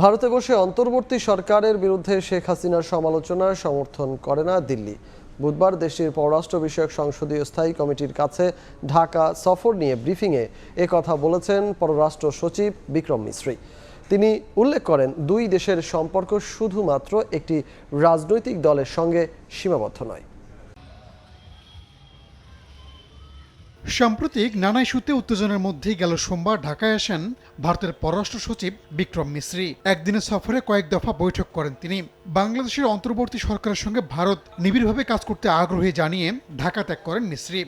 ভারতে বসে অন্তর্বর্তী সরকারের বিরুদ্ধে শেখ হাসিনার সমালোচনার সমর্থন করে না দিল্লি। বুধবার দেশটির পররাষ্ট্র বিষয়ক সংসদীয় স্থায়ী কমিটির কাছে ঢাকা সফর নিয়ে ব্রিফিংয়ে কথা বলেছেন পররাষ্ট্র সচিব বিক্রম মিশ্রী তিনি উল্লেখ করেন, দুই দেশের সম্পর্ক শুধুমাত্র একটি রাজনৈতিক দলের সঙ্গে সীমাবদ্ধ নয়। সাম্প্রতিক নানা ইস্যুতে উত্তেজনার মধ্যেই গেল সোমবার ঢাকায় আসেন ভারতের পররাষ্ট্র সচিব বিক্রম মিশ্রি একদিনের সফরে কয়েক দফা বৈঠক করেন তিনি। বাংলাদেশের অন্তর্বর্তী সরকারের সঙ্গে ভারত নিবিড়ভাবে কাজ করতে আগ্রহী জানিয়ে ঢাকা ত্যাগ করেন মিশ্রি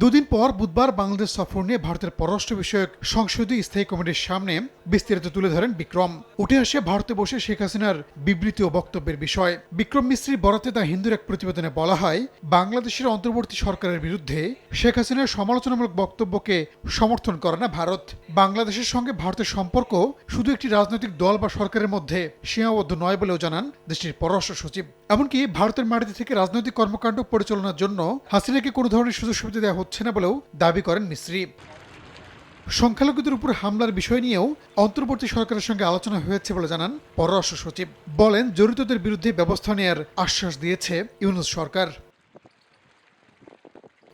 দুদিন পর বুধবার বাংলাদেশ সফর নিয়ে ভারতের পররাষ্ট্র বিষয়ক সংসদীয় স্থায়ী কমিটির সামনে বিস্তারিত তুলে ধরেন বিক্রম। উঠে আসে ভারতে বসে শেখ হাসিনার বিবৃতি ও বক্তব্যের বিষয়। বিক্রম মিস্ত্রি বরাতে দা হিন্দুর এক প্রতিবেদনে বলা হয়, বাংলাদেশের অন্তর্বর্তী সরকারের বিরুদ্ধে শেখ হাসিনার সমালোচনামূলক বক্তব্যকে সমর্থন করে না ভারত। বাংলাদেশের সঙ্গে ভারতের সম্পর্ক শুধু একটি রাজনৈতিক দল বা সরকারের মধ্যে সীমাবদ্ধ নয় বলেও জানান দেশটির পররাষ্ট্র সচিব। এমনকি ভারতের মাটিতে থেকে রাজনৈতিক কর্মকাণ্ড পরিচালনার জন্য হাসিনাকে কোনো ধরনের সুযোগ সুবিধা দেওয়া হচ্ছে না বলেও দাবি করেন মিশ্রি সংখ্যালঘুদের উপর হামলার বিষয় নিয়েও অন্তর্বর্তী সরকারের সঙ্গে আলোচনা হয়েছে বলে জানান পররাষ্ট্র সচিব। বলেন, জড়িতদের বিরুদ্ধে ব্যবস্থা নেয়ার আশ্বাস দিয়েছে ইউনুস সরকার।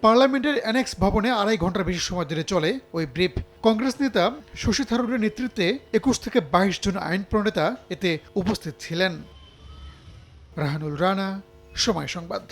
পার্লামেন্টের অ্যানেক্স ভবনে আড়াই ঘণ্টার বেশি সময় ধরে চলে ওই ব্রিফ। কংগ্রেস নেতা শশী থারুরের নেতৃত্বে একুশ থেকে বাইশ জন আইন প্রণেতা এতে উপস্থিত ছিলেন। রাহানুল রানা, সময় সংবাদ।